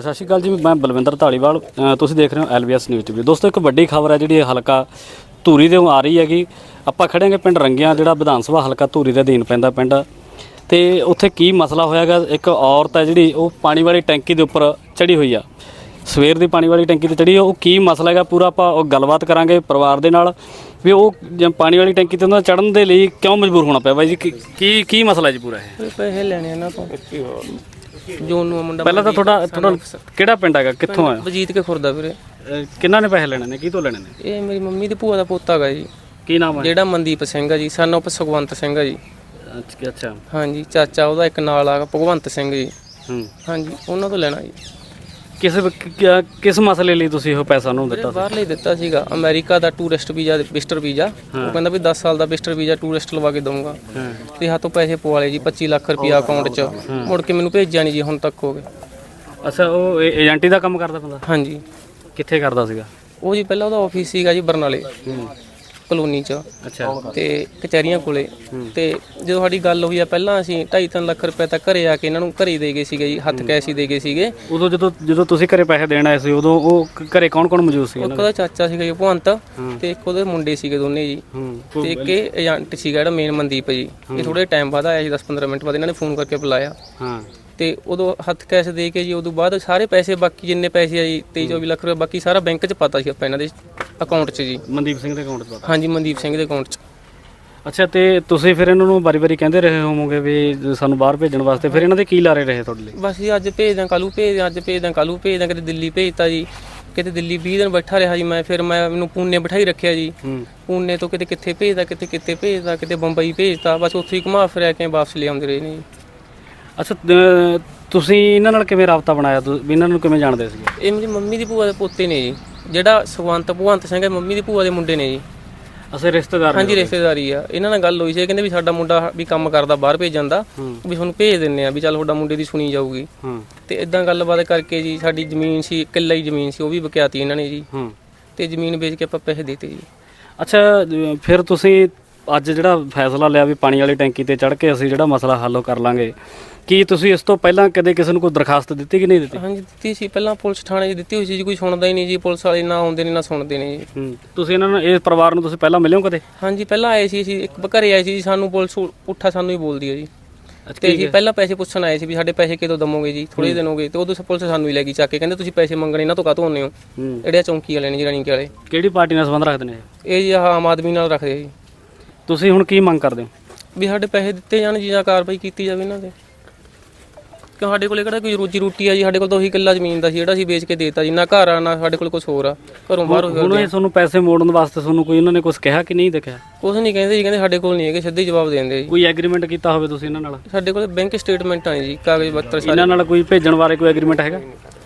ਸਤਿ ਸ਼੍ਰੀ ਅਕਾਲ ਜੀ, ਮੈਂ ਬਲਵਿੰਦਰ ਢਾਲੀਵਾਲ ਤੁਸੀਂ ਦੇਖ ਰਹੇ ਹੋ ਐਲਬੀਐਸ ਨਿਊਜ਼ ਟੀਵੀ। ਦੋਸਤੋ, ਇੱਕ ਵੱਡੀ ਖਬਰ ਹੈ ਜਿਹੜੀ ਇਹ ਹਲਕਾ ਧੂਰੀ ਦੇ ਆ ਰਹੀ ਹੈਗੀ। ਆਪਾਂ ਖੜੇ ਹਾਂਗੇ ਪਿੰਡ ਰੰਗਿਆਂ, ਜਿਹੜਾ ਵਿਧਾਨ ਸਭਾ ਹਲਕਾ ਧੂਰੀ ਦੇ ਅਧੀਨ ਪੈਂਦਾ ਪਿੰਡ। ਤੇ ਉੱਥੇ ਕੀ ਮਸਲਾ ਹੋਇਆਗਾ ਇੱਕ ਔਰਤ ਹੈ ਜਿਹੜੀ, ਉਹ ਪਾਣੀ ਵਾਲੀ ਟੈਂਕੀ ਦੇ ਉੱਪਰ ਚੜੀ ਹੋਈ ਆ। ਸਵੇਰ ਦੀ ਪਾਣੀ ਵਾਲੀ ਟੈਂਕੀ ਤੇ ਚੜੀ ਉਹ ਕੀ ਮਸਲਾ ਹੈਗਾ? ਪੂਰਾ ਆਪਾਂ ਉਹ ਗੱਲਬਾਤ ਕਰਾਂਗੇ ਪਰਿਵਾਰ ਦੇ ਨਾਲ। ਵੀ ਉਹ ਜੇ ਪਾਣੀ ਵਾਲੀ ਟੈਂਕੀ ਤੇ ਉਹਨਾਂ ਚੜਨ ਦੇ ਲਈ ਕਿਉਂ ਮਜਬੂਰ ਹੋਣਾ ਪਿਆ ਬਾਈ ਜੀ? ਕੀ- ਕੀ ਮਸਲਾ ਜੀ ਪੂਰਾ ਇਹ? ਪੈਸੇ ਲੈਣੇ ਇਹਨਾਂ ਤੋਂ। ਜੋਨ ਨੂੰ ਮੁੰਡਾ ਪਹਿਲਾਂ ਤਾਂ ਤੁਹਾਡਾ ਤੁਹਾਡਾ ਕਿਹੜਾ ਪਿੰਡ ਹੈਗਾ? ਕਿੱਥੋਂ ਆ ਵਜੀਤ ਕੇ ਖੁਰਦਾ ਵੀਰੇ। ਕਿੰਨਾਂ ਨੇ ਪੈਸੇ ਲੈਣੇ ਨੇ? ਕੀ ਤੋਂ ਲੈਣੇ ਨੇ? ਇਹ ਮੇਰੀ ਮੰਮੀ ਦੀ ਭੂਆ ਦਾ ਪੋਤਾ ਹੈਗਾ ਜੀ। ਕੀ ਨਾਮ ਹੈ? ਜਿਹੜਾ ਮਨਦੀਪ ਸਿੰਘ ਹੈ ਜੀ ਸਨ ਆਫ ਸੁਖਵੰਤ ਸਿੰਘ ਹੈ ਜੀ। ਅੱਛਾ ਅੱਛਾ। ਹਾਂਜੀ ਚਾਚਾ ਉਹਦਾ ਇੱਕ ਨਾਲ ਆ ਭਗਵੰਤ ਸਿੰਘ ਜੀ। ਹੂੰ। ਹਾਂਜੀ ਉਹਨਾਂ ਤੋਂ ਲੈਣਾ ਜੀ। ਕਿਸ ਵ- ਕਿ- ਕਿਸ ਮਸਲੇ ਲਈ ਤੁਸੀਂ ਇਹ ਪੈਸਾ ਉਹਨੂੰ ਦਿੱਤਾ ਸੀ? ਬਾਹਰ ਲਈ ਦਿੱਤਾ ਸੀਗਾ। ਅਮਰੀਕਾ ਦਾ ਟੂਰਿਸਟ ਵੀਜ਼ਾ ਵਿਜ਼ਟਰ ਵੀਜ਼ਾ। ਉਹ ਕਹਿੰਦਾ ਵੀ 10 ਸਾਲ ਦਾ ਵਿਜ਼ਟਰ ਵੀਜ਼ਾ ਟੂਰਿਸਟ ਲਵਾ ਕੇ ਦਊਂਗਾ। ਹਾਂ। ਤੇ ਹੱਥੋਂ ਪੈਸੇ ਪਵਾ ਲਏ ਜੀ 25 ਲੱਖ ਰੁਪਇਆ ਅਕਾਊਂਟ 'ਚ। ਮੁੜ ਕੇ ਮੈਨੂੰ ਭੇਜਿਆ ਨਹੀਂ ਜੀ ਹੁਣ ਤੱਕ ਹੋ ਗਏ ਅੱਛਾ ਉਹ ਏ- ਏਜੰਟੀ ਦਾ ਕੰਮ ਕਰਦਾ ਬੰਦਾ? ਹਾਂਜੀ। ਕਿੱਥੇ ਕਰਦਾ ਸੀਗਾ? ਉਹ ਜੀ ਪਹਿਲਾਂ ਉਹਦਾ ਆਫਿਸ ਸੀਗਾ ਜੀ ਬਰਨਾਲੇ। ਕਲੋਨੀ 'ਚ। ਅੱਛਾ। ਤੇ ਕਚਹਿਰੀਆਂ ਕੋਲੇ। ਤੇ ਜਦੋਂ ਸਾਡੀ ਗੱਲ ਹੋਈ ਆ ਪਹਿਲਾਂ ਅਸੀਂ 2.5 ਲੱਖ ਰੁਪਏ ਤਾਂ ਘਰੇ ਆ ਕੇ ਇਹਨਾਂ ਨੂੰ ਘਰੇ ਦੇ ਗਏ ਸੀਗੇ ਜੀ ਹੱਥ ਕੈਸ਼ ਹੀ ਦੇ ਗਏ ਸੀਗੇ। ਉਦੋਂ ਜਦੋਂ ਜਦੋਂ ਤੁਸੀਂ ਘਰੇ ਪੈਸੇ ਦੇਣ ਆਏ ਸੀ ਉਦੋਂ ਉਹ ਕ- ਘਰੇ ਕੌਣ ਕੌਣ ਮੌਜੂਦ ਸੀ ਇੱਕ ਉਹਦਾ ਚਾਚਾ ਸੀਗਾ ਜੀ ਭਵੰਤ ਤੇ ਇੱਕ ਉਹਦੇ ਮੁੰਡੇ ਸੀਗੇ ਦੋਨੇ ਜੀ। ਹੂੰ। ਤੇ ਇੱਕ ਏਜੰਟ ਸੀਗਾ ਜਿਹੜਾ ਮੇਨ ਮਨਦੀਪ ਜੀ। ਇਹ ਥੋੜੇ ਟਾਈਮ ਬਾਅਦ ਆਇਆ ਜੀ 10-15 ਮਿੰਟ ਬਾਅਦ ਇਹਨਾਂ ਨੇ ਫੋਨ ਕਰਕੇ ਬੁਲਾਇਆ। ਹਾਂ। ਤੇ ਉਦੋਂ ਹੱਥ ਕੈਸ਼ ਦੇ ਕੇ ਜੀ ਉਦੋਂ ਬਾਅਦ ਸਾਰੇ ਪੈਸੇ ਬਾਕੀ ਜਿੰਨੇ ਪੈਸੇ ਆ ਜੀ 23-24 ਲੱਖ ਰੁਪਏ ਬਾਕੀ ਸਾਰਾ ਬੈਂਕ 'ਚ ਪਤਾ ਸੀ ਆਪਾਂ ਇਹਨਾਂ ਦੇ ਅਕਾਊਂਟ 'ਚ ਜੀ। ਮਨਦੀਪ ਸਿੰਘ ਦੇ ਅਕਾਊਂਟ 'ਚ ਪਤਾ? ਹਾਂਜੀ ਮਨਦੀਪ ਸਿੰਘ ਦੇ ਅਕਾਊਂਟ 'ਚ। ਅੱਛਾ ਤੇ ਤੁਸੀਂ ਫਿਰ ਇਹਨਾਂ ਨੂੰ ਵਾਰੀ-ਵਾਰੀ ਕਹਿੰਦੇ ਰਹੇ ਹੋਵੋਗੇ ਵੀ ਸਾਨੂੰ ਬਾਹਰ ਭੇਜਣ ਵਾਸਤੇ ਫਿਰ ਇਹਨਾਂ ਦੇ ਕੀ ਲਾਰੇ ਰਹੇ ਤੁਹਾਡੇ ਲਈ? ਬਸ ਜੀ ਅੱਜ ਭੇਜਦਾ ਕੱਲੂ ਭੇਜਦਾ ਅੱਜ ਭੇਜਦਾ ਕੱਲੂ ਭੇਜਦਾ ਕਿਤੇ ਦਿੱਲੀ ਭੇਜਤਾ ਜੀ। ਕਿਤੇ ਦਿੱਲੀ 20 ਦਿਨ ਬੈਠਾ ਰਿਹਾ ਜੀ ਮੈਂ ਫਿਰ ਮੈਂ ਮੈਨੂੰ ਪੂਨੇ ਬਿਠਾਈ ਰੱਖਿਆ ਜੀ। ਪੂਨੇ ਤੋਂ ਕਿਤੇ ਕਿੱਥੇ ਭੇਜਦਾ ਕਿਤੇ ਕਿੱਥੇ ਭੇਜਦਾ ਕਿਤੇ ਬੰਬਈ ਭੇਜਤਾ ਬਸ ਉੱਥੇ ਹੀ ਘੁਮਾ ਫਿਰਿਆ ਕੇ ਵਾਪਸ ਲੈ ਆਉਂਦੇ ਰਹੇ ਨੇ ਜੀ। ਅੱਛਾ ਅਹ ਤੁਸੀਂ ਇਹਨਾਂ ਨਾਲ ਕਿਵੇਂ ਰਾਬਤਾ ਬਣਾਇਆ? ਤੁਸੀਂ ਵੀ ਇਹਨਾਂ ਨੂੰ ਕਿਵੇਂ ਜਾਣਦੇ ਸੀਗੇ? ਇਹ ਮੇਰੀ ਮੰਮੀ ਦੀ ਭੂਆ ਦੇ ਪੋਤੇ ਨੇ ਜੀ। ਜਿਹੜਾ ਸੁਖਵੰਤ ਭਗਵੰਤ ਸਿੰਘ ਹੈ ਮੰਮੀ ਦੀ ਭੂਆ ਦੇ ਮੁੰਡੇ ਨੇ ਜੀ। ਅਸੀਂ ਰਿਸ਼ਤੇਦਾਰ। ਹਾਂਜੀ ਰਿਸ਼ਤੇਦਾਰੀ ਆ। ਇਹਨਾਂ ਨਾਲ ਗੱਲ ਹੋਈ ਸੀ ਇਹ ਕਹਿੰਦੇ ਵੀ ਸਾਡਾ ਮੁੰਡਾ ਵੀ ਕੰਮ ਕਰਦਾ ਬਾਹਰ ਭੇਜਣ ਦਾ। ਵੀ ਤੁਹਾਨੂੰ ਭੇਜ ਦਿੰਨੇ ਆ ਵੀ ਚੱਲ ਤੁਹਾਡਾ ਮੁੰਡੇ ਦੀ ਸੁਣੀ ਜਾਊਗੀ। ਹੂੰ। ਤੇ ਇਦਾਂ ਗੱਲਬਾਤ ਕਰਕੇ ਜੀ ਸਾਡੀ ਜ਼ਮੀਨ ਸੀ ਕਿੱਲਾ ਹੀ ਜ਼ਮੀਨ ਸੀ ਉਹ ਵੀ ਵਿਕਿਆਤੀ ਇਹਨਾਂ ਨੇ ਜੀ। ਹੂੰ। ਤੇ ਜ਼ਮੀਨ ਵੇਚ ਕੇ ਆਪਾਂ ਪੈਸੇ ਦਿੱਤੇ ਜੀ। ਅੱਛਾ ਅਹ ਫਿਰ ਤੁਸੀਂ ਅੱਜ ਜਿਹੜਾ ਫੈਸਲਾ ਲਿਆ ਵੀ ਪਾਣੀ ਵਾਲੀ ਟੈਂਕੀ ਤੇ ਚੜ੍ਹ ਕੇ ਅਸੀਂ ਜਿਹੜਾ ਮਸਲਾ ਹੱਲ ਕਰ ਲਾਂਗੇ ਕੀ ਤੁਸੀਂ ਇਸ ਤੋਂ ਪਹਿਲਾਂ ਕਦੇ ਕਿਸੇ ਨੂੰ ਕੋਈ ਦਰਖਾਸਤ ਦਿੱਤੀ ਕਿ ਨਹੀਂ ਦਿੱਤੀ? ਹਾਂਜੀ ਦਿੱਤੀ ਸੀ। ਪਹਿਲਾਂ ਪੁਲਿਸ ਥਾਣੇ 'ਚ ਦਿੱਤੀ ਹੋਈ ਸੀ ਜੀ ਕੋਈ ਸੁਣਦਾ ਹੀ ਨਹੀਂ ਜੀ ਪੁਲਿਸ ਵਾਲੇ ਨਾ ਆਉਂਦੇ ਨੇ ਨਾ ਸੁਣਦੇ ਨੇ ਜੀ। ਹੂੰ ਤੁਸੀਂ ਇਹਨਾਂ ਨੂੰ ਇਹ ਪਰਿਵਾਰ ਨੂੰ ਤੁਸੀਂ ਪਹਿਲਾਂ ਮਿਲੇ ਹੋ ਕਦੇ? ਹਾਂਜੀ ਪਹਿਲਾਂ ਆਏ ਸੀ ਅਸੀਂ ਇੱਕ ਘਰੇ ਆਏ ਸੀ ਜੀ ਸਾਨੂੰ ਪੁਲਿਸ ਉ- ਉੱਠਾ ਸਾਨੂੰ ਹੀ ਬੋਲਦੀ ਹੈ ਜੀ। ਤੇ ਜੀ ਪਹਿਲਾਂ ਪੈਸੇ ਪੁੱਛਣ ਆਏ ਸੀ ਵੀ ਸਾਡੇ ਪੈਸੇ ਕਿਦੋਂ ਦਮੋਗੇ ਜੀ ਥੋੜੇ ਦਿਨ ਹੋ ਗਏ ਤੇ ਉਦੋਂ ਪੁਲਿਸ ਸਾਨੂੰ ਹੀ ਲੈ ਗਈ ਚੱਕ ਕੇ ਕਹਿੰਦੇ ਤੁਸੀਂ ਪੈਸੇ ਮੰਗਣੇ ਇਹਨਾਂ ਤੋਂ ਕਾਹਤੋਂ ਆਉਂਦੇ ਹੋ? ਹੂੰ। ਜਿਹੜੇ ਚੌਂਕੀ ਵਾਲੇ ਨੇ ਜੀ ਰਾਣੀ ਕੇ ਵਾਲੇ। ਕਿਹੜੀ ਪਾਰਟੀ ਨਾਲ ਸੰਬੰਧ ਰੱਖਦੇ ਨੇ ਇਹ? ਇਹ ਜੀ ਆਹ ਆਮ ਆਦਮੀ ਨਾਲ ਰੱਖਦੇ ਆ ਜੀ। ਤੁਸੀਂ ਹੁਣ ਕੀ ਮੰਗ ਕਰਦੇ ਹੋ? ਵੀ ਸਾਡੇ ਪੈਸੇ ਦਿੱਤੇ ਜਾਣ ਜੀ ਜਾਂ ਕਾਰਵਾਈ ਕੀਤੀ ਜਾਵੇ ਇਹਨਾਂ ਤੇ। ਕਿਉਂ ਸਾਡੇ ਕੋਲੇ ਕਿਹੜਾ ਕੋਈ ਰੋਜੀ ਰੋਟੀ ਆ ਜੀ ਸਾਡੇ ਕੋਲ ਤਾਂ ਉਹੀ ਕਿੱਲਾ ਜ਼ਮੀਨ ਦਾ ਸੀ ਜਿਹੜਾ ਅਸੀਂ ਵੇਚ ਕੇ ਦੇਤਾ ਜੀ ਨਾ ਘਰ ਆ ਨਾ ਸਾਡੇ ਕੋਲ ਕੁਝ ਹੋਰ ਆ ਘਰੋਂ ਬਾਹਰ ਹੋ ਹੁਣ ਇਹ ਤੁਹਾਨੂੰ ਪੈਸੇ ਮੋੜਨ ਵਾਸਤੇ ਤੁਹਾਨੂੰ ਕੋਈ ਉਹਨਾਂ ਨੇ ਕੁਝ ਕਿਹਾ ਕਿ ਨਹੀਂ ਦੇਖਿਆ? ਕੁਝ ਨਹੀਂ ਕਹਿੰਦੇ ਜੀ ਕਹਿੰਦੇ ਸਾਡੇ ਕੋਲ ਨਹੀਂ ਹੈਗੇ ਸਿੱਧੇ ਹੀ ਜਵਾਬ ਦਿੰਦੇ ਜੀ। ਕੋਈ ਐਗਰੀਮੈਂਟ ਕੀਤਾ ਹੋਵੇ ਤੁਸੀਂ ਇਹਨਾਂ ਨਾਲ? ਸਾਡੇ ਕੋਲ ਬੈਂਕ ਸਟੇਟਮੈਂਟਾਂ ਨੇ ਜੀ ਕਾਗਜ਼ ਪੱਤਰ ਸਾਰੇ। ਇਹਨਾਂ ਨਾਲ ਕੋਈ ਭੇਜਣ ਬਾਰੇ ਕੋਈ ਐਗਰੀਮੈਂਟ ਹੈਗਾ?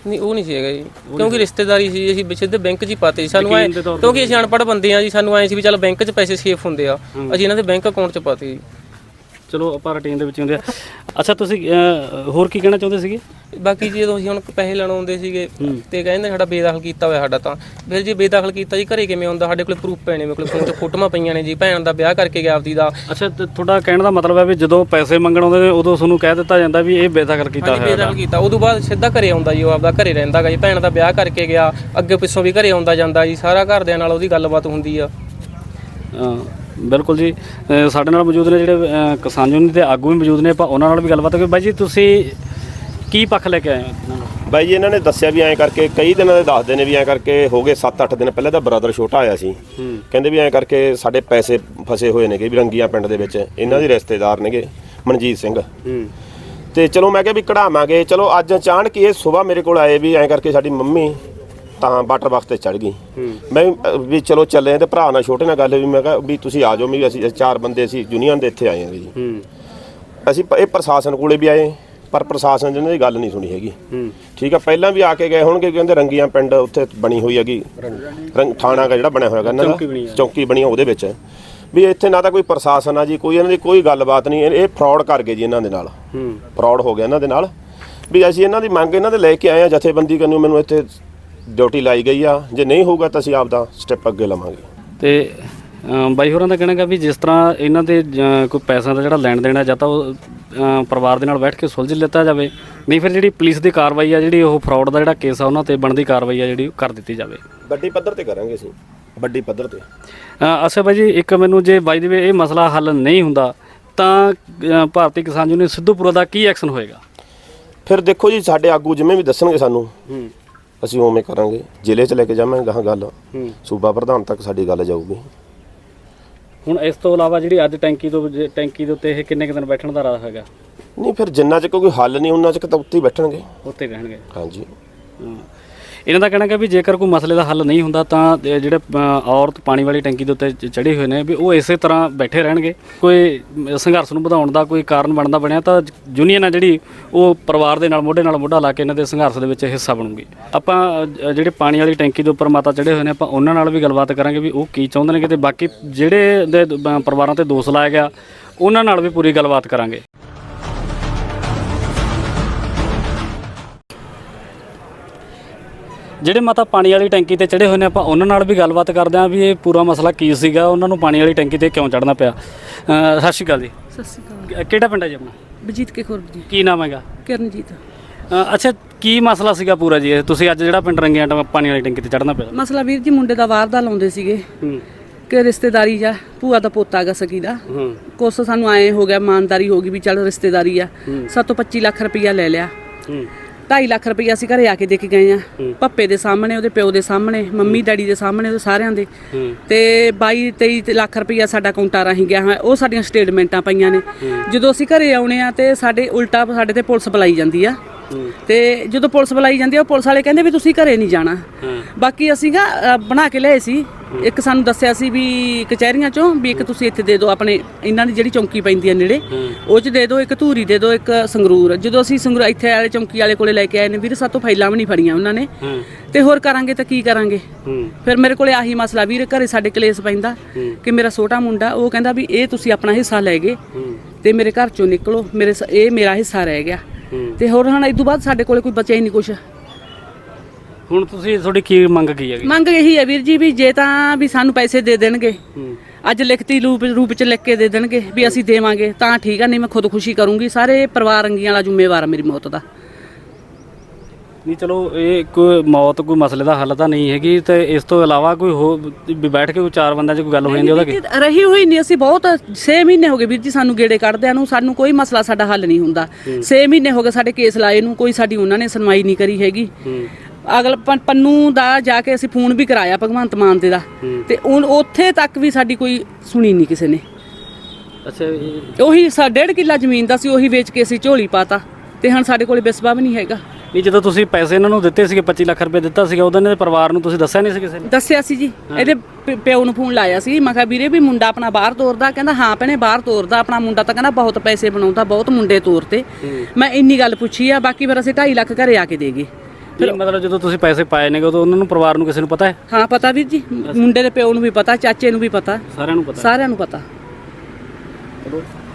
ਨਹੀਂ ਉਹ ਨਹੀਂ ਸੀ ਹੈਗਾ ਜੀ ਕਿਉਂਕਿ ਰਿਸ਼ਤੇਦਾਰੀ ਸੀ ਅਸੀਂ ਵਿੱਚ ਸਿੱਧੇ ਬੈਂਕ 'ਚ ਹੀ ਪਾਤੇ ਸੀ। ਸਾਨੂੰ ਐ ਯਕੀਨ ਦੇ ਤੌਰ ਤੇ ਕਿਉਂਕਿ ਅਸੀਂ ਅਨਪੜ੍ਹ ਬੰਦੇ ਆ ਜੀ ਸਾਨੂੰ ਐ ਸੀ ਵੀ ਚੱਲ ਬੈਂਕ 'ਚ ਪੈਸੇ ਸੇਫ ਹੁੰਦੇ ਆ। ਅਸੀਂ ਇਹਨਾਂ ਦੇ ਬੈਂਕ ਅਕਾਊਂਟ 'ਚ ਪਾਤੇ ਜੀ। ਚਲੋ ਆਪਾਂ ਰੂਟੀਨ ਦੇ ਵਿੱਚ ਹੁੰਦੇ ਆ। ਅੱਛਾ ਤੁਸੀਂ ਅਹ, ਹੋਰ ਕੀ ਕਹਿਣਾ ਚਾਹੁੰਦੇ ਸੀਗੇ? ਬਾਕੀ ਜੀ ਜਦੋਂ ਅਸੀਂ ਹੁਣ ਪੈਸੇ ਲੈਣ ਆਉਂਦੇ ਸੀਗੇ ਤੇ ਕਹਿੰਦੇ ਸਾਡਾ ਬੇਦਖਲ ਕੀਤਾ ਹੋਇਆ ਸਾਡਾ ਤਾਂ। ਫਿਰ ਜੀ ਬੇਦਖਲ ਕੀਤਾ ਜੀ ਘਰੇ ਕਿਵੇਂ ਆਉਂਦਾ? ਸਾਡੇ ਕੋਲ ਪ੍ਰੂਫ ਪਏ ਨੇ ਮੇਰੇ ਕੋਲ ਫੋਨ ਤੇ ਫੋਟੋਆਂ ਪਈਆਂ ਨੇ ਜੀ ਭੈਣ ਦਾ ਵਿਆਹ ਕਰਕੇ ਗਿਆ ਆਪਦੀ ਦਾ। ਅੱਛਾ ਤੇ ਤੁਹਾਡਾ ਕਹਿਣ ਦਾ ਮਤਲਬ ਹੈ ਵੀ ਜਦੋਂ ਪੈਸੇ ਮੰਗਣ ਆਉਂਦੇ ਨੇ ਉਦੋਂ ਤੁਹਾਨੂੰ ਕਹਿ ਦਿੱਤਾ ਜਾਂਦਾ ਵੀ ਇਹ ਬੇਦਖਲ ਕੀਤਾ ਹਾਂਜੀ ਹੋਇਆ ਬੇਦਖਲ ਕੀਤਾ। ਉਦੋਂ ਬਾਅਦ ਸਿੱਧਾ ਘਰੇ ਆਉਂਦਾ ਜੀ ਉਹ ਆਪਦਾ ਘਰੇ ਰਹਿੰਦਾ ਗਾ ਜੀ ਭੈਣ ਦਾ ਵਿਆਹ ਕਰਕੇ ਗਿਆ ਅੱਗੇ ਪਿੱਛੋਂ ਵੀ ਘਰੇ ਆਉਂਦਾ ਜਾਂਦਾ ਜੀ ਸਾਰਾ ਘਰਦਿਆਂ ਨਾਲ ਉਹਦੀ ਗੱਲਬਾਤ ਹੁੰਦੀ ਆ। ਅਹ, ਬਿਲਕੁਲ ਜੀ। ਸਾਡੇ ਨਾਲ ਮੌਜੂਦ ਨੇ ਜਿਹੜੇ ਕਿਸਾਨ ਯੂਨੀਅਨ ਦੇ ਆਗੂ ਵੀ ਮੌਜੂਦ ਨੇ ਆਪਾਂ ਉਹਨਾਂ ਨਾਲ ਵੀ ਗੱਲਬਾਤ ਕਰਾਂਗੇ ਬਾਈ ਜੀ ਤੁਸੀਂ ਕੀ ਪੱਖ ਲੈ ਕੇ ਆਏ ਹੋ ਇਹਨਾਂ ਨਾਲ? ਬਾਈ ਜੀ ਇਹਨਾਂ ਨੇ ਦੱਸਿਆ ਵੀ ਐਂ ਕਰਕੇ ਕਈ ਦਿਨਾਂ ਦੇ ਦੱਸਦੇ ਨੇ ਵੀ ਐਂ ਕਰਕੇ ਹੋ ਗਏ 7-8 ਦਿਨ ਪਹਿਲਾਂ ਤਾਂ ਬ੍ਰਦਰ ਛੋਟਾ ਆਇਆ ਸੀ। ਕਹਿੰਦੇ ਵੀ ਐਂ ਕਰਕੇ ਸਾਡੇ ਪੈਸੇ ਫਸੇ ਹੋਏ ਨੇਗੇ ਵੀ ਰੰਗੀਆਂ ਪਿੰਡ ਦੇ ਵਿੱਚ। ਇਹਨਾਂ ਦੇ ਰਿਸ਼ਤੇਦਾਰ ਨੇਗੇ ਮਨਜੀਤ ਸਿੰਘ। ਤੇ ਚਲੋ ਮੈਂ ਕਿਹਾ ਵੀ ਕਢਾਵਾਂਗੇ। ਚਲੋ ਅੱਜ ਅਚਾਨਕ ਹੀ ਇਹ ਸਵੇਰ ਮੇਰੇ ਕੋਲ ਆਏ ਵੀ ਐਂ ਕਰਕੇ ਸਾਡੀ ਮੰਮੀ ਤਾਂ ਵਾਟਰ ਬਾਕਸ ਤੇ ਚੜ ਗਈ। ਮੈਂ ਅਹ, ਵੀ ਚਲੋ ਚੱਲੇ ਤੇ ਭਰਾ ਨਾਲ ਛੋਟੇ ਨਾਲ ਗੱਲ ਵੀ ਮੈਂ ਕਿਹਾ ਵੀ ਤੁਸੀਂ ਆ ਜਾਓ ਵੀ ਅਸੀਂ ਚਾਰ ਬੰਦੇ ਅਸੀਂ ਯੂਨੀਅਨ ਦੇ ਇੱਥੇ ਆਏ ਹਾਂ ਜੀ। ਹੂੰ। ਅਸੀਂ ਪ- ਇਹ ਪ੍ਰਸ਼ਾਸਨ ਕੋਲੇ ਵੀ ਆਏ ਪਰ ਪ੍ਰਸ਼ਾਸਨ ਨੇ ਇਹਨਾਂ ਦੀ ਗੱਲ ਨਹੀਂ ਸੁਣੀ ਹੈਗੀ। ਠੀਕ ਆ ਪਹਿਲਾਂ ਵੀ ਆ ਕੇ ਗਏ ਹੋਣਗੇ ਕਹਿੰਦੇ ਰੰਗੀਆਂ ਪਿੰਡ ਉੱਥੇ ਬਣੀ ਹੋਈ ਹੈਗੀ। ਰੰਗ ਥਾਣਾ ਦਾ ਜਿਹੜਾ ਬਣਿਆ ਹੋਇਆ ਹੈਗਾ ਚੌਂਕੀ ਬਣੀ ਚੌਂਕੀ ਬਣੀ ਆ ਉਹਦੇ ਵਿੱਚ। ਵੀ ਇੱਥੇ ਨਾ ਤਾਂ ਕੋਈ ਪ੍ਰਸ਼ਾਸਨ ਆ ਜੀ ਕੋਈ ਇਹਨਾਂ ਦੀ ਕੋਈ ਗੱਲਬਾਤ ਨਹੀਂ ਇਹ- ਇਹ ਫਰਾਡ ਕਰ ਗਏ ਜੀ ਇਹਨਾਂ ਦੇ ਨਾਲ। ਹੂੰ। ਫਰਾਡ ਹੋ ਗਿਆ ਇਹਨਾਂ ਦੇ ਨਾਲ। ਵੀ ਅਸੀਂ ਇਹਨਾਂ ਦੀ ਮੰਗ ਇਹਨਾਂ ਦੇ ਲੈ ਕੇ ਆਏ ਆ ਜਥੇਬੰਦੀ ਕੰਨੂ ਮੈਨੂੰ ਇੱਥੇ ਡਿਊਟੀ ਲਾਈ ਗਈ ਆ। ਜੇ ਨਹੀਂ ਹੋਊਗਾ ਤਾਂ ਅਸੀਂ ਆਪਦਾ ਸਟੈਪ ਅੱਗੇ ਲਵਾਂਗੇ। ਤੇ ਅਮ, ਬਾਈ ਹੋਰਾਂ ਦਾ ਕਹਿਣਾ ਹੈ ਵੀ ਜਿਸ ਤਰ੍ਹਾਂ ਇਹਨਾਂ ਦੇ ਕੋਈ ਪੈਸਿਆਂ ਦਾ ਜਿਹੜਾ ਲੈਣ ਦੇਣਾ ਜਾਂ ਤਾਂ ਉਹ ਪਰਿਵਾਰ ਦੇ ਨਾਲ ਬੈਠ ਕੇ ਸੁਲਝ ਲਿੱਤਾ ਜਾਵੇ ਨਹੀਂ ਫਿਰ ਜਿਹੜੀ ਪੁਲਿਸ ਦੀ ਕਾਰਵਾਈ ਆ ਜਿਹੜੀ ਉਹ ਫਰਾਡ ਦਾ ਜਿਹੜਾ ਕੇਸ ਆ ਉਹਨਾਂ ਤੇ ਬਣਦੀ ਕਾਰਵਾਈ ਆ ਜਿਹੜੀ ਉਹ ਕਰ ਦਿੱਤੀ ਜਾਵੇ। ਵੱਡੀ ਪੱਧਰ ਤੇ ਕਰਾਂਗੇ ਅਸੀਂ। ਵੱਡੀ ਪੱਧਰ ਤੇ। ਅ, ਅੱਛਾ ਬਾਈ ਜੀ ਇੱਕ ਮੈਨੂੰ ਜੇ ਬਾਈ ਦੇ ਵੇ ਇਹ ਮਸਲਾ ਹੱਲ ਨਹੀਂ ਹੁੰਦਾ ਤਾਂ ਅ, ਭਾਰਤੀ ਕਿਸਾਨ ਯੂਨੀਅਨ ਸਿੱਧੂਪੁਰਾ ਦਾ ਕੀ ਐਕਸ਼ਨ ਹੋਏਗਾ? ਫਿਰ ਦੇਖੋ ਜੀ ਸਾਡੇ ਆਗੂ ਜਿਵੇਂ ਵੀ ਦੱਸਣਗੇ ਸਾਨੂੰ ਹੂੰ। ਅਸੀਂ ਉਵੇਂ ਕਰਾਂਗੇ ਜ਼ਿਲ੍ਹੇ 'ਚ ਲੈ ਕੇ ਜਾਵਾਂਗੇ ਗਾਹਾਂ ਗੱਲ। ਹੂੰ। ਸੂਬਾ ਪ੍ਰਧਾਨ ਤੱਕ ਸਾਡੀ ਗੱਲ ਜਾਊਗੀ। ਹੁਣ ਇਸ ਤੋਂ ਇਲਾਵਾ ਜਿਹੜੀ ਅੱਜ ਟੈਂਕੀ ਤੋਂ ਜੇ ਟੈਂਕੀ ਦੇ ਉੱਤੇ ਇਹ ਕਿੰਨੇ ਕੁ ਦਿਨ ਬੈਠਣ ਦਾ ਰਾਹ ਹੈਗਾ? ਨਹੀਂ ਫਿਰ ਜਿੰਨਾ ਚ ਕੋਈ ਹੱਲ ਨਹੀਂ ਉਹਨਾਂ ਚ ਤਾਂ ਉੱਥੇ ਹੀ ਬੈਠਣਗੇ। ਉੱਤੇ ਹੀ ਰਹਿਣਗੇ ਹਾਂਜੀ। ਇਹਨਾਂ ਦਾ ਕਹਿਣਾ ਹੈ ਵੀ ਜੇਕਰ ਕੋਈ ਮਸਲੇ ਦਾ ਹੱਲ ਨਹੀਂ ਹੁੰਦਾ ਤਾਂ ਜਿਹੜੇ ਔਰਤ ਪਾਣੀ ਵਾਲੀ ਟੈਂਕੀ ਦੇ ਉੱਤੇ ਚ- ਚੜੇ ਹੋਏ ਨੇ, ਵੀ ਉਹ ਇਸੇ ਤਰ੍ਹਾਂ ਬੈਠੇ ਰਹਿਣਗੇ। ਕੋਈ ਸੰਘਰਸ਼ ਨੂੰ ਵਧਾਉਣ ਦਾ ਕੋਈ ਕਾਰਨ ਬਣਦਾ ਬਣਿਆ ਤਾਂ ਯੂਨੀਅਨ ਆ ਜਿਹੜੀ ਉਹ ਪਰਿਵਾਰ ਦੇ ਨਾਲ, ਮੋਢੇ ਨਾਲ ਮੋਢਾ ਲਾ ਕੇ ਇਹਨਾਂ ਦੇ ਸੰਘਰਸ਼ ਦੇ ਵਿੱਚ ਹਿੱਸਾ ਬਣੂਗੀ। ਆਪਾਂ ਜਿਹੜੇ ਪਾਣੀ ਵਾਲੀ ਟੈਂਕੀ ਦੇ ਉੱਪਰ ਮਾਤਾ ਚੜੇ ਹੋਏ ਨੇ, ਆਪਾਂ ਉਹਨਾਂ ਨਾਲ ਵੀ ਗੱਲਬਾਤ ਕਰਾਂਗੇ ਵੀ ਉਹ ਕੀ ਚਾਹੁੰਦੇ ਨੇ ਕਿਤੇ ਬਾਕੀ ਜਿਹੜੇ ਦੇ ਪਰਿਵਾਰਾਂ ਤੇ ਦੋਸ਼ ਲਾਇਆ ਗਿਆ, ਉਹਨਾਂ ਨਾਲ ਵੀ ਪੂਰੀ ਗੱਲਬਾਤ ਕਰਾਂਗੇ। ਜਿਹੜੇ ਮਾਤਾ ਪਾਣੀ ਵਾਲੀ ਟੈਂਕੀ ਤੇ ਚੜੇ ਹੋਏ ਨੇ ਆਪਾਂ ਉਹਨਾਂ ਨਾਲ ਵੀ ਗੱਲਬਾਤ ਕਰਦੇ ਆਂ ਵੀ ਇਹ ਪੂਰਾ ਮਸਲਾ ਕੀ ਸੀਗਾ ਉਹਨਾਂ ਨੂੰ ਪਾਣੀ ਵਾਲੀ ਟੈਂਕੀ ਤੇ ਕਿਉਂ ਚੜਨਾ ਪਿਆ। ਸਤਿ ਸ਼੍ਰੀ ਅਕਾਲ ਜੀ। ਸਤਿ ਸ਼੍ਰੀ ਅਕਾਲ। ਕਿਹੜਾ ਪਿੰਡ ਹੈ ਜੀ ਆਪਣਾ? ਬਜੀਤ ਕੇ ਖੁਰਦ ਜੀ। ਕੀ ਨਾਮ ਹੈਗਾ? ਕਿਰਨਜੀਤ। ਅੱਛਾ ਕੀ ਮਸਲਾ ਸੀਗਾ ਪੂਰਾ ਜੀ? ਇਹ? ਤੁਸੀਂ ਅੱਜ ਜਿਹੜਾ ਪਿੰਡ ਰੰਗਿਆਂ ਟਾ ਪਾਣੀ ਵਾਲੀ ਟੈਂਕੀ ਤੇ ਚੜਨਾ ਪਿਆ। ਮਸਲਾ ਵੀਰ ਜੀ ਮੁੰਡੇ ਦਾ ਵਾਰ ਦਾ ਲਾਉਂਦੇ ਸੀਗੇ। ਹੂੰ। ਕਿ ਰਿਸ਼ਤੇਦਾਰੀ ਜਾ ਭੂਆ ਦਾ ਪੋਤਾ ਗਾ ਸਕੀ ਦਾ। ਹੂੰ। ਕੁਛ ਸਾਨੂੰ ਆਏ ਹੋ ਗਿਆ ਇਮਾਨਦਾਰੀ ਹੋ ਗਈ ਵੀ ਚੱਲ ਰਿਸ਼ਤੇਦਾਰੀ ਆ। ਸਾਤੋਂ 25 ਲੱਖ ਰੁਪਈਆ ਲੈ ਲਿਆ। ਹੂੰ। 2.5 ਲੱਖ ਰੁਪਈਆ ਅਸੀਂ ਘਰੇ ਆ ਕੇ ਦੇ ਕੇ ਗਏ ਆ। ਪੱਪੇ ਦੇ ਸਾਹਮਣੇ ਉਹਦੇ ਪਿਓ ਦੇ ਸਾਹਮਣੇ ਮੰਮੀ ਡੈਡੀ ਦੇ ਸਾਹਮਣੇ ਉਹਦੇ ਸਾਰਿਆਂ ਦੇ। ਹੂੰ। ਤੇ 22 23 ਲੱਖ ਰੁਪਈਆ ਸਾਡਾ ਅਕਾਊਂਟਾਂ ਰਾਹੀਂ ਗਿਆ ਹੋਇਆ। ਉਹ ਸਾਡੀਆਂ ਸਟੇਟਮੈਂਟਾਂ ਪਈਆਂ ਨੇ। ਜਦੋਂ ਅਸੀਂ ਘਰੇ ਆਉਣੇ ਆ ਤੇ ਸਾਡੇ ਉਲਟਾ ਸਾਡੇ ਤੇ ਪੁਲਿਸ ਬੁਲਾਈ ਜਾਂਦੀ ਆ। ਤੇ ਜਦੋਂ ਪੁਲਿਸ ਬੁਲਾਈ ਜਾਂਦੀ ਆ ਉਹ ਪੁਲਿਸ ਵਾਲੇ ਕਹਿੰਦੇ ਵੀ ਤੁਸੀਂ ਘਰੇ ਨਹੀਂ ਜਾਣਾ। ਬਾਕੀ ਅਸੀਂ ਨਾ ਬਣਾ ਕੇ ਲਿਆਏ ਸੀ। ਇੱਕ ਸਾਨੂੰ ਦੱਸਿਆ ਸੀ ਵੀ ਕਚਹਿਰੀਆਂ ਚੋਂ ਵੀ ਇੱਕ ਤੁਸੀਂ ਇੱਥੇ ਦੇ ਦਿਓ ਆਪਣੇ ਇਹਨਾਂ ਦੀ ਜਿਹੜੀ ਚੌਂਕੀ ਪੈਂਦੀ ਆ ਨੇੜੇ ਉਹ ਚ ਦੇ ਦਿਓ ਇੱਕ ਧੂਰੀ ਦੇ ਦਿਓ ਇੱਕ ਸੰਗਰੂਰ। ਜਦੋਂ ਅਸੀਂ ਸੰਗਰੂਰ ਇੱਥੇ ਵਾਲੇ ਚੌਂਕੀ ਵਾਲੇ ਕੋਲੇ ਲੈ ਕੇ ਆਏ ਨੇ ਵੀਰ ਸਾਤੋਂ ਫਾਈਲਾਂ ਵੀ ਨਹੀਂ ਫੜੀਆਂ ਉਹਨਾਂ ਨੇ। ਤੇ ਹੋਰ ਕਰਾਂਗੇ ਤਾਂ ਕੀ ਕਰਾਂਗੇ? ਹੂੰ। ਫਿਰ ਮੇਰੇ ਕੋਲੇ ਆਹੀ ਮਸਲਾ ਵੀਰ ਘਰੇ ਸਾਡੇ ਕਲੇਸ਼ ਪੈਂਦਾ ਕਿ ਮੇਰਾ ਛੋਟਾ ਮੁੰਡਾ ਉਹ ਕਹਿੰਦਾ ਵੀ ਇਹ ਤੁਸੀਂ ਆਪਣਾ ਹਿੱਸਾ ਲੈ ਗਏ ਤੇ ਮੇਰੇ ਘਰ ਚੋਂ ਨਿਕਲੋ ਮੇਰੇ ਇਹ ਮੇਰਾ ਹਿੱਸਾ ਰਹਿ ਗਿਆ। ਤੇ ਹੋਰ ਹੁਣ ਇਸ ਤੋਂ ਬਾਅਦ ਸਾਡੇ ਕੋਲੇ ਕੋਈ ਬਚਿਆ ਹੀ ਨਹੀਂ ਕੁਛ। ਹੁਣ ਤੁਸੀਂ ਤੁਹਾਡੀ ਕੀ ਮੰਗ ਕੀ ਹੈਗੀ? ਮੰਗ ਇਹੀ ਹੈ ਵੀਰ ਜੀ ਵੀ ਜੇ ਤਾਂ ਵੀ ਸਾਨੂੰ ਪੈਸੇ ਦੇ ਦੇਣਗੇ ਹੂੰ। ਅੱਜ ਲਿਖਤੀ ਰੂਪ ਰੂਪ ਚ ਲਿਖ ਕੇ ਦੇ ਦੇਣਗੇ ਵੀ ਅਸੀਂ ਦੇਵਾਂਗੇ ਤਾਂ ਠੀਕ ਆ ਨਹੀਂ ਮੈਂ ਖੁਦਕੁਸ਼ੀ ਕਰੂੰਗੀ। ਸਾਰੇ ਪਰਿਵਾਰ ਅੰਗੀਆਂ ਵਾਲਾ ਜ਼ਿੰਮੇਵਾਰ ਆ ਮੇਰੀ ਮੌਤ ਦਾ। ਨਹੀਂ ਚਲੋ ਇਹ ਕੋਈ ਮੌਤ ਕੋਈ ਮਸਲੇ ਦਾ ਹੱਲ ਤਾਂ ਨਹੀਂ ਹੈਗੀ ਤੇ ਇਸ ਤੋਂ ਇਲਾਵਾ ਕੋਈ ਹੋ ਵੀ ਬੈਠ ਕੇ ਕੋਈ ਚਾਰ ਬੰਦਿਆਂ 'ਚ ਕੋਈ ਗੱਲ ਹੋ ਜਾਂਦੀ ਉਹਦਾ ਕੀ? ਵੀਰ ਜੀ, ਰਹੀ ਹੋਈ ਨਹੀਂ ਅਸੀਂ ਬਹੁਤ 6 ਮਹੀਨੇ ਹੋ ਗਏ ਵੀਰ ਜੀ ਸਾਨੂੰ ਗੇੜੇ ਕੱਢਦਿਆਂ ਨੂੰ ਸਾਨੂੰ ਕੋਈ ਮਸਲਾ ਸਾਡਾ ਹੱਲ ਨਹੀਂ ਹੁੰਦਾ। 6 ਮਹੀਨੇ ਹੋ ਗਏ ਸਾਡੇ ਕੇਸ ਲਾਏ ਨੂੰ ਕੋਈ ਸਾਡੀ ਉਹਨਾਂ ਨੇ ਸੁਣਵਾਈ ਨਹੀਂ ਕਰੀ ਹੈਗੀ। ਅਗਲ ਪੰ- ਪੰਨੂ ਦਾ ਜਾ ਕੇ ਅਸੀਂ ਫੋਨ ਵੀ ਕਰਾਇਆ ਭਗਵੰਤ ਮਾਨ ਦੇ। ਦਾ ਤੇ ਉਨ- ਉੱਥੇ ਤੱਕ ਵੀ ਸਾਡੀ ਕੋਈ ਸੁਣੀ ਨਹੀਂ ਕਿਸੇ ਨੇ। ਅੱਛਾ ਇਹ ਉਹੀ ਸਾ ਡੇਢ ਕਿੱਲਾ ਜ਼ਮੀਨ ਦਾ ਸੀ ਉਹੀ ਵੇਚ ਕੇ ਅਸੀਂ ਝੋਲੀ ਪਾਤਾ। ਤੇ ਹੁਣ ਸਾਡੇ ਕੋਲੇ ਬਿਸਬਾ ਵੀ ਨਹੀਂ ਹੈਗਾ। ਨਹੀਂ ਜਦੋਂ ਤੁਸੀਂ ਪੈਸੇ ਇਹਨਾਂ ਨੂੰ ਦਿੱਤੇ ਸੀਗੇ 25 ਲੱਖ ਰੁਪਏ ਦਿੱਤਾ ਸੀਗਾ ਉਦੋਂ ਇਹਨਾਂ ਦੇ ਪਰਿਵਾਰ ਨੂੰ ਤੁਸੀਂ ਦੱਸਿਆ ਨਹੀਂ ਸੀ ਕਿਸੇ ਨੇ? ਦੱਸਿਆ ਸੀ ਜੀ। ਇਹਦੇ ਪ- ਪਿਓ ਨੂੰ ਫੋਨ ਲਾਇਆ ਸੀ। ਮੈਂ ਕਿਹਾ ਵੀਰੇ ਵੀ ਮੁੰਡਾ ਆਪਣਾ ਬਾਹਰ ਤੋਰਦਾ। ਕਹਿੰਦਾ ਹਾਂ ਭੈਣੇ ਬਾਹਰ ਤੋਰਦਾ ਆਪਣਾ ਮੁੰਡਾ ਤਾਂ। ਕਹਿੰਦਾ ਬਹੁਤ ਪੈਸੇ ਬਣਾਉਂਦਾ ਬਹੁਤ ਮੁੰਡੇ ਤੋਰਤੇ। ਮੈਂ ਇੰਨੀ ਗੱਲ ਪੁੱਛੀ ਆ ਬਾਕੀ ਫਿਰ ਅਸੀਂ 2.5 ਲੱਖ ਘਰੇ ਆ ਕੇ ਦੇਗੇ ਫਿਰ ਮਤਲਬ ਜਦੋਂ ਤੁਸੀਂ ਪੈਸੇ ਪਾਏ ਨੇਗੇ ਉਦੋਂ ਉਹਨਾਂ ਨੂੰ ਪਰਿਵਾਰ ਨੂੰ ਕਿਸੇ ਨੂੰ ਪਤਾ ਹੈ? ਹਾਂ ਪਤਾ ਵੀਰ ਜੀ। ਮੁੰਡੇ ਦੇ ਪਿਓ ਨੂੰ ਵੀ ਪਤਾ ਚਾਚੇ ਨੂੰ ਵੀ ਪਤਾ। ਸਾਰਿਆਂ ਨੂੰ ਪਤਾ। ਸਾਰਿਆਂ ਨੂੰ ਪਤਾ।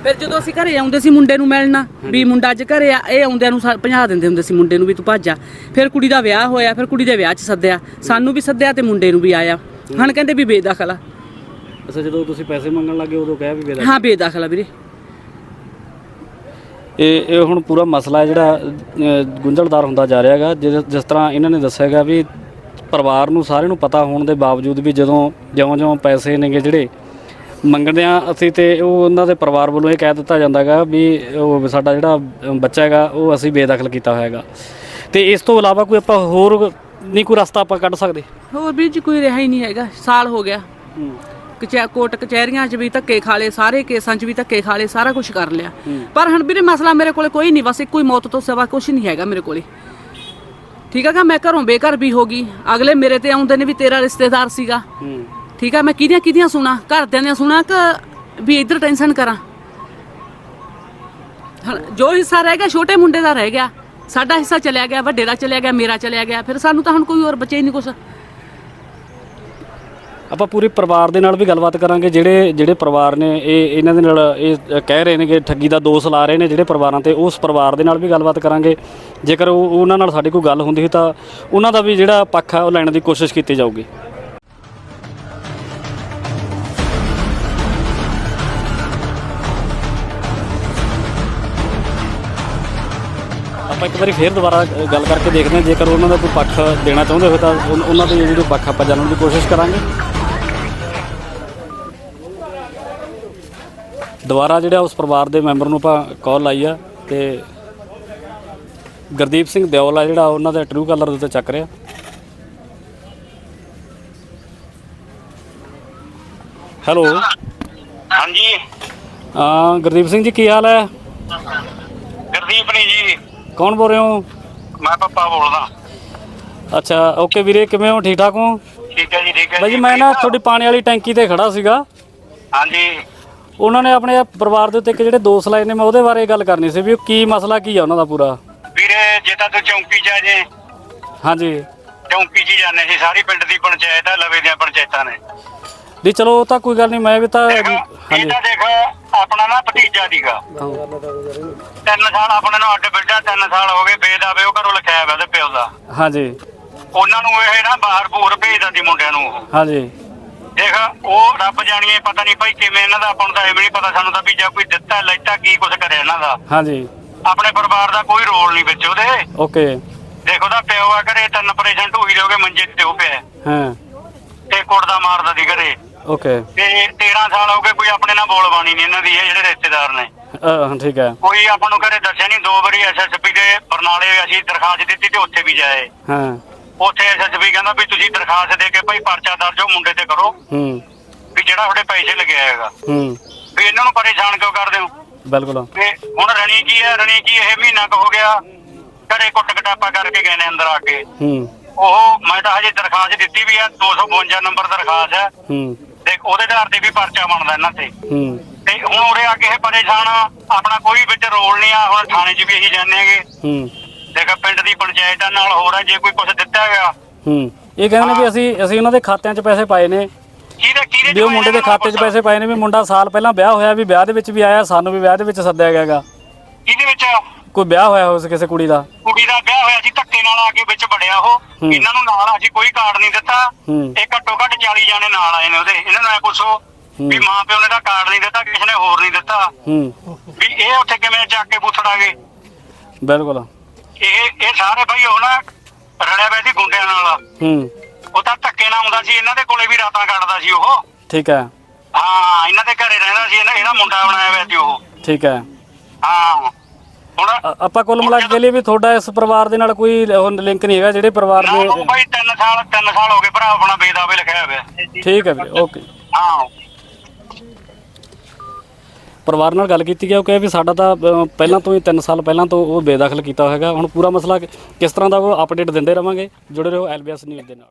ਫਿਰ ਜਦੋਂ ਅਸੀਂ ਘਰੇ ਆਉਂਦੇ ਸੀ ਮੁੰਡੇ ਨੂੰ ਮਿਲਣਾ ਵੀ ਮੁੰਡਾ ਅੱਜ ਘਰੇ ਆ ਇਹ ਆਉਂਦਿਆਂ ਨੂੰ ਸਾ- ਭਜਾ ਦਿੰਦੇ ਹੁੰਦੇ ਸੀ ਮੁੰਡੇ ਨੂੰ ਵੀ ਤੂੰ ਭੱਜ ਜਾ ਫਿਰ ਕੁੜੀ ਦਾ ਵਿਆਹ ਹੋਇਆ ਫਿਰ ਕੁੜੀ ਦੇ ਵਿਆਹ 'ਚ ਸੱਦਿਆ। ਸਾਨੂੰ ਵੀ ਸੱਦਿਆ ਤੇ ਮੁੰਡੇ ਨੂੰ ਵੀ ਆਇਆ। ਹਣ ਕਹਿੰਦੇ ਵੀ ਬੇਦਖਲ ਆ। ਅੱਛਾ ਜਦੋਂ ਤੁਸੀਂ ਪੈਸੇ ਮੰਗਣ ਲੱਗੇ ਉਦੋਂ ਕਹਿਆ ਵੀ ਬੇਦਾ ਹਾਂ ਬੇਦਖਲ ਆ ਵੀਰੇ। ਇਹ ਇਹ ਹੁਣ ਪੂਰਾ ਮਸਲਾ ਜਿਹੜਾ ਗੁੰਝਲਦਾਰ ਹੁੰਦਾ ਜਾ ਰਿਹਾ ਹੈਗਾ। ਜਿਸ ਤਰ੍ਹਾਂ ਇਹਨਾਂ ਨੇ ਦੱਸਿਆ ਹੈਗਾ ਵੀ ਪਰਿਵਾਰ ਨੂੰ ਸਾਰਿਆਂ ਨੂੰ ਪਤਾ ਹੋਣ ਦੇ ਬਾਵਜੂਦ ਵੀ ਜਦੋਂ ਜਿਉਂ-ਜਿਉਂ ਪੈਸੇ ਨੇਗੇ ਜਿਹੜੇ ਮੰਗਦੇ ਆ ਅਸੀਂ ਤੇ ਉਹ ਉਹਨਾਂ ਦੇ ਪਰਿਵਾਰ ਵੱਲੋਂ ਇਹ ਕਹਿ ਦਿੱਤਾ ਜਾਂਦਾ ਹੈਗਾ ਵੀ ਉਹ ਸਾਡਾ ਜਿਹੜਾ ਬੱਚਾ ਹੈਗਾ ਉਹ ਅਸੀਂ ਬੇਦਖਲ ਕੀਤਾ ਹੋਇਆ ਹੈਗਾ। ਤੇ ਇਸ ਤੋਂ ਇਲਾਵਾ ਕੋਈ ਆਪਾਂ ਹੋਰ ਨਹੀਂ ਕੋਈ ਰਸਤਾ ਆਪਾਂ ਕੱਢ ਸਕਦੇ? ਹੋਰ ਵੀਰ ਜੀ ਕੋਈ ਰਿਹਾ ਹੀ ਨਹੀਂ ਹੈਗਾ। ਸਾਲ ਹੋ ਗਿਆ। ਕਚੈ ਕੋਰਟ ਕਚਹਿਰੀਆਂ 'ਚ ਵੀ ਧੱਕੇ ਖਾਲੇ ਸਾਰੇ ਕੇਸਾਂ 'ਚ ਵੀ ਧੱਕੇ ਖਾਲੇ ਸਾਰਾ ਕੁਝ ਕਰ ਲਿਆ। ਪਰ ਹੁਣ ਵੀਰੇ ਮਸਲਾ ਮੇਰੇ ਕੋਲੇ ਕੋਈ ਨਹੀਂ ਬਸ ਇੱਕੋ ਹੀ ਮੌਤ ਤੋਂ ਸਿਵਾ ਕੁਝ ਨਹੀਂ ਹੈਗਾ ਮੇਰੇ ਕੋਲੇ। ਠੀਕ ਹੈਗਾ ਮੈਂ ਘਰੋਂ ਬੇਘਰ ਵੀ ਹੋ ਗਈ ਅਗਲੇ ਮੇਰੇ ਤੇ ਆਉਂਦੇ ਨੇ ਵੀ ਤੇਰਾ ਰਿਸ਼ਤੇਦਾਰ ਸੀਗਾ। ਹੂੰ। ਠੀਕ ਆ ਮੈਂ ਕਿਹਦੀਆਂ ਕਿਹਦੀਆਂ ਸੁਣਾ ਘਰਦਿਆਂ ਦੀਆਂ ਸੁਣਾ ਕਿ ਵੀ ਇੱਧਰ ਟੈਨਸ਼ਨ ਕਰਾਂ। ਹੁਣ ਜੋ ਹਿੱਸਾ ਰਹਿ ਗਿਆ ਛੋਟੇ ਮੁੰਡੇ ਦਾ ਰਹਿ ਗਿਆ ਸਾਡਾ ਹਿੱਸਾ ਚਲਿਆ ਗਿਆ ਵੱਡੇ ਦਾ ਚਲਿਆ ਗਿਆ ਮੇਰਾ ਚਲਿਆ ਗਿਆ ਫਿਰ ਸਾਨੂੰ ਤਾਂ ਹੁਣ ਕੋਈ ਹੋਰ ਬਚੇ ਹੀ ਨਹੀਂ ਕੁਛ। ਆਪਾਂ ਪੂਰੇ ਪਰਿਵਾਰ ਦੇ ਨਾਲ ਵੀ ਗੱਲਬਾਤ ਕਰਾਂਗੇ, ਜਿਹੜੇ ਜਿਹੜੇ ਪਰਿਵਾਰ ਨੇ, ਇਹ, ਇਹਨਾਂ ਦੇ ਨਾਲ, ਇਹ ਕਹਿ ਰਹੇ ਨੇ ਕਿ ਠੱਗੀ ਦਾ ਦੋਸ਼ ਲਾ ਰਹੇ ਨੇ ਜਿਹੜੇ ਪਰਿਵਾਰਾਂ ਤੇ, ਉਸ ਪਰਿਵਾਰ ਦੇ ਨਾਲ ਵੀ ਗੱਲਬਾਤ ਕਰਾਂਗੇ। ਜੇਕਰ ਉਹ, ਉਹਨਾਂ ਨਾਲ ਸਾਡੀ ਕੋਈ ਗੱਲ ਹੁੰਦੀ ਸੀ ਤਾਂ ਉਹਨਾਂ ਦਾ ਵੀ ਜਿਹੜਾ ਪੱਖ ਹੈ ਉਹ ਲੈਣ ਦੀ ਕੋਸ਼ਿਸ਼ ਕੀਤੀ ਜਾਊਗੀ। ਆਪਾਂ ਇੱਕ ਵਾਰੀ ਫੇਰ ਦੁਬਾਰਾ ਗੱਲ ਕਰਕੇ ਦੇਖਦੇ ਹਾਂ। ਜੇਕਰ ਉਹਨਾਂ ਦਾ ਕੋਈ ਪੱਖ ਦੇਣਾ ਚਾਹੁੰਦੇ ਹੋਏ ਤਾਂ ਉਹਨਾਂ ਦੇ ਜਿਹੜੇ ਪੱਖ ਆਪਾਂ ਜਾਣਨ ਦੀ ਕੋਸ਼ਿਸ਼ ਕਰਾਂਗੇ। ਦੁਬਾਰਾ ਜਿਹੜਾ ਉਸ ਪਰਿਵਾਰ ਦੇ ਮੈਂਬਰ ਨੂੰ ਆਪਾਂ ਕਾਲ ਲਾਈ ਆ ਤੇ ਗੁਰਦੀਪ ਸਿੰਘ ਦਿਓਲ ਆ ਜਿਹੜਾ ਉਹਨਾਂ ਦਾ ਟਰੂ ਕਲਰ ਦੇ ਉੱਤੇ ਚੱਕ ਰਿਹਾ। ਹੈਲੋ ਹਾਂਜੀ। ਹਾਂ ਗੁਰਦੀਪ ਸਿੰਘ ਜੀ ਕੀ ਹਾਲ ਹੈ? ਗੁਰਦੀਪ ਨੇ ਜੀ। ਕੌਣ ਬੋਲ ਰਹੇ ਹੋ? ਮੈਂ ਪੱਪਾ ਬੋਲਦਾ। ਅੱਛਾ ਓਕੇ ਵੀਰੇ ਕਿਵੇਂ ਹੋ? ਠੀਕ ਠਾਕ ਹੋ? ਠੀਕ ਹੈ ਜੀ ਠੀਕ ਹੈ ਬਾਈ ਜੀ ਮੈਂ ਨਾ ਤੁਹਾਡੀ ਪਾਣੀ ਵਾਲੀ ਟੈਂਕੀ ਤੇ ਖੜਾ ਸੀਗਾ। ਹਾਂਜੀ। ਉਹਨਾਂ ਨੇ ਆਪਣੇ ਪਰਿਵਾਰ ਦੇ ਉੱਤੇ ਇੱਕ ਜਿਹੜੇ ਦੋਸ਼ ਲਾਏ ਨੇ ਮੈਂ ਉਹਦੇ ਬਾਰੇ ਗੱਲ ਕਰਨੀ ਸੀ ਵੀ ਉਹ ਕੀ ਮਸਲਾ ਕੀ ਆ ਉਹਨਾਂ ਦਾ ਪੂਰਾ। ਵੀਰੇ ਜੇ ਤਾਂ ਤੂੰ ਚੌਂਕੀ ਆ ਜੇ। ਹਾਂਜੀ। ਚੌਂਕੀ ਹੀ ਜਾਂਦੇ ਸੀ ਸਾਰੀ ਪਿੰਡ ਦੀ ਪੰਚਾਇਤ ਆ ਲਵੇ ਦੀਆਂ ਪੰਚਾਇਤਾਂ ਨੇ। ਨਹੀਂ ਚਲੋ ਉਹ ਤਾਂ ਕੋਈ ਗੱਲ ਨਹੀਂ ਮੈਂ ਵੀ ਤਾਂ ਹਾਂਜੀ। ਇਹ ਤਾਂ ਦੇਖ ਆਪਣਾ ਨਾ ਭਤੀਜਾ ਦੀਗਾ ਤਿੰਨ ਸਾਲ ਆਪਣੇ ਨੂੰ ਅੱਡ ਬਿੱਡਾ ਤਿੰਨ ਸਾਲ ਹੋ ਗਏ ਬੇਦਾਵੇ ਉਹ ਘਰੋਂ ਲਿਖਿਆ ਹੋਇਆ ਤੇ ਪਿਓ ਦਾ। ਹਾਂਜੀ। ਉਹਨਾਂ ਨੂੰ ਇਹ ਨਾ ਬਾਹਰ ਬੂਰ ਭੇਜਦਾ ਸੀ ਮੁੰਡਿਆਂ ਨੂੰ ਉਹ। ਹਾਂਜੀ। ਦੇਖ ਉਹ ਰੱਬ ਜਾਣੀਏ ਪਤਾ ਨਹੀਂ ਭਾਈ ਕਿਵੇਂ ਇਹਨਾਂ ਦਾ ਆਪਾਂ ਨੂੰ ਤਾਂ ਇਹ ਵੀ ਨਹੀਂ ਪਤਾ ਸਾਨੂੰ ਤਾਂ ਵੀ ਜਾਂ ਕੋਈ ਦਿੱਤਾ ਲੈਤਾ ਕੀ ਕੁਝ ਕਰਿਆ ਇਹਨਾਂ ਦਾ। ਹਾਂਜੀ। ਆਪਣੇ ਪਰਿਵਾਰ ਦਾ ਕੋਈ ਰੋਲ ਨਹੀਂ ਵਿੱਚ ਉਹਦੇ। ਓਕੇ। ਦੇਖੋ ਉਹਦਾ ਪਿਓ ਆ ਘਰੇ 3% ਹੋਈ ਰਹੋਗੇ ਮੰਜੇ ਤੇ ਉਹ ਪਿਆ। ਹਾਂ। ਤੇ ਕੁੱਟਦਾ ਮਾਰਦਾ ਦੀ ਘਰੇ। ਓਕੇ। ਤੇ 13 ਸਾਲ ਹੋ ਗਏ ਕੋਈ ਆਪਣੇ ਨਾਲ ਬੋਲ ਬਾਣੀ ਨਹੀਂ ਇਹਨਾਂ ਦੀ ਇਹ ਜਿਹੜੇ ਰਿਸ਼ਤੇਦਾਰ ਨੇ। ਅ, ਠੀਕ ਹੈ। ਕੋਈ ਆਪਾਂ ਨੂੰ ਘਰੇ ਦੱਸਿਆ ਨਹੀਂ ਦੋ ਵਾਰੀ ਐਸਐਸਪੀ ਦੇ ਬਰਨਾਲੇ ਅਸੀਂ ਦਰਖਾਸਤ ਦਿੱਤੀ ਤੇ ਉੱਥੇ ਵੀ ਜਾਏ। ਹਾਂ। ਉੱਥੇ ਐਸਐਸਪੀ ਕਹਿੰਦਾ ਵੀ ਤੁਸੀਂ ਦਰਖਾਸਤ ਦੇ ਕੇ ਭਾਈ ਪਰਚਾ ਦਰਜ ਹੋ ਮੁੰਡੇ ਤੇ ਕਰੋ। ਹੂੰ। ਵੀ ਜਿਹੜਾ ਤੁਹਾਡੇ ਪੈਸੇ ਲੱਗਿਆ ਹੈਗਾ। ਹੂੰ। ਵੀ ਇਹਨਾਂ ਨੂੰ ਪਰੇਸ਼ਾਨ ਕਿਉਂ ਕਰਦੇ ਹੋ? ਬਿਲਕੁਲ। ਤੇ ਹੁਣ ਰਣੀ ਕੀ ਹੈ? ਰਣੀ ਕੀ ਇਹ ਮਹੀਨਾ ਕੁ ਹੋ ਗਿਆ। ਘਰੇ ਕੁੱਟ ਕਟਾਪਾ ਕਰਕੇ ਗਏ ਨੇ ਅੰਦਰ ਆ ਕੇ। ਹੂੰ। ਉਹ ਮੈਂ ਤਾਂ ਹਜੇ ਦਰਖਾਸਤ ਦਿੱਤੀ ਵੀ ਆ 252 ਨੰਬਰ ਦਰਖਾਸਤ ਹੈ। ਹੂੰ। ਤੇ ਉਹਦੇ ਆਧਾਰ ਤੇ ਵੀ ਪਰਚਾ ਬਣਦਾ ਇਹਨਾਂ ਤੇ। ਹੂੰ। ਤੇ ਹੁਣ ਉਰੇ ਆ ਕੇ ਇਹ ਪਰੇਸ਼ਾਨ ਆਪਣਾ ਕੋਈ ਵਿੱਚ ਰੋਲ ਨਹੀਂ ਆ। ਹੁਣ ਥਾਣੇ 'ਚ ਵੀ ਅਸੀਂ ਜਾਂਦੇ ਹੈਗੇ। ਹੂੰ। ਦੇਖ ਪਿੰਡ ਦੀ ਪੰਚਾਇਤਾਂ ਨਾਲ ਹੋ ਰਿਹਾ ਜੇ ਕੋਈ ਕੁਝ ਦਿੱਤਾ ਹੈਗਾ। ਹੂੰ ਇਹ ਕਹਿੰਦੇ ਨੇ ਵੀ ਅਸੀਂ ਅਸੀਂ ਉਹਨਾਂ ਦੇ ਖਾਤਿਆਂ 'ਚ ਪੈਸੇ ਪਾਏ ਨੇ। ਕਿਹਦੇ ਕਿਹਦੇ ਵੀ ਉਹ ਮੁੰਡੇ ਦੇ ਖਾਤੇ 'ਚ ਪੈਸੇ ਪਾਏ ਨੇ ਵੀ ਮੁੰਡਾ ਸਾਲ ਪਹਿਲਾਂ ਵਿਆਹ ਹੋਇਆ ਵੀ ਵਿਆਹ ਦੇ ਵਿੱਚ ਵੀ ਆਇਆ ਸਾਨੂੰ ਵੀ ਵਿਆਹ ਦੇ ਵਿੱਚ ਸੱਦਿਆ ਗਿਆ ਹੈਗਾ। ਕਿਹਦੇ ਵਿੱਚ? ਕੋਈ ਵਿਆਹ ਹੋਇਆ ਸੀ ਕਿਸੇ ਕੁੜੀ ਦਾ। ਕੁੜੀ ਦਾ ਵਿਆਹ ਹੋਇਆ ਸੀ ਧੱਕੇ ਨਾਲ ਆ ਕੇ ਵਿੱਚ ਵੜਿਆ ਉਹ। ਹੂੰ। ਇਹਨਾਂ ਨੂੰ ਨਾਲ ਅਸੀਂ ਕੋਈ ਕਾਰਡ ਨਹੀਂ ਦਿੱਤਾ। ਹੂੰ। ਇਹ ਘੱਟੋ ਘੱਟ 40 ਜਾਣੇ ਨਾਲ ਆਏ ਨੇ ਉਹਦੇ। ਇਹਨਾਂ ਨੂੰ ਐ ਪੁੱਛੋ ਹੂੰ। ਵੀ ਮਾਂ ਪਿਓ ਨੇ ਤਾਂ ਕਾਰਡ ਨਹੀਂ ਦਿੱਤਾ ਕਿਸੇ ਨੇ ਹੋਰ ਨਹੀਂ ਦਿੱਤਾ। ਹੂੰ। ਵੀ ਇਹ ਉੱਥੇ ਕਿਵੇਂ ਚੱਕ ਕੇ ਪੁੱਛੜਾ ਗਏ ਬਿਲਕੁਲ। ਇਹ ਇਹ ਸਾਰੇ ਭਾਈ ਉਹ ਨਾ ਰਲਿਆ ਸੀ ਗੁੰਡਿਆਂ ਨਾਲ। ਹੂੰ। ਉਹ ਤਾਂ ਧੱਕੇ ਨਾਲ ਆਉਂਦਾ ਸੀ ਇਹਨਾਂ ਦੇ ਕੋਲੇ ਵੀ ਰਾਤਾਂ ਕੱਟਦਾ ਸੀ ਉਹ। ਠੀਕ ਹੈ। ਹਾਂ ਇਹਨਾਂ ਦੇ ਘਰੇ ਰਹਿੰਦਾ ਸੀ ਇਹਨਾਂ ਇਹਦਾ ਮੁੰਡਾ ਬਣਾਇਆ ਹੋਇਆ ਸੀ ਉਹ। ਠੀਕ ਹੈ। ਹਾਂ। ਹੁਣ ਅ- ਆਪਾਂ ਕੁੱਲ ਮਿਲਾ ਕੇ ਲਈ ਵੀ ਤੁਹਾਡਾ ਇਸ ਪਰਿਵਾਰ ਦੇ ਨਾਲ ਕੋਈ ਲਿੰਕ ਨਹੀਂ ਹੈਗਾ ਜਿਹੜੇ ਪਰਿਵਾਰ ਨਾ ਦੇ ਉਹ ਭਾਈ 3 ਸਾਲ 3 ਸਾਲ ਹੋ ਗਏ ਭਰਾ ਆਪਣਾ ਬੇਦਾਵੇ ਲਿਖਿਆ ਹੋਇਆ। ਠੀਕ ਹੈ ਵੀਰੇ ਓਕੇ। ਹਾਂ। ਪਰਿਵਾਰ ਨਾਲ ਗੱਲ ਕੀਤੀ ਗਿਆ ਉਹ ਕਹੇ ਵੀ ਸਾਡਾ ਤਾਂ ਅ, ਪਹਿਲਾਂ ਤੋਂ ਹੀ 3 ਸਾਲ ਪਹਿਲਾਂ ਤੋਂ ਉਹ ਬੇਦਖਲ ਕੀਤਾ ਹੋਇਆ ਹੈਗਾ। ਹੁਣ ਪੂਰਾ ਮਸਲਾ ਕਿ- ਕਿਸ ਤਰ੍ਹਾਂ ਦਾ ਉਹ ਅਪਡੇਟ ਦਿੰਦੇ ਰਵਾਂਗੇ? ਜੁੜੇ ਰਹੋ ਐਲਬੀਐਸ ਨਿਊਜ਼ ਦੇ ਨਾਲ।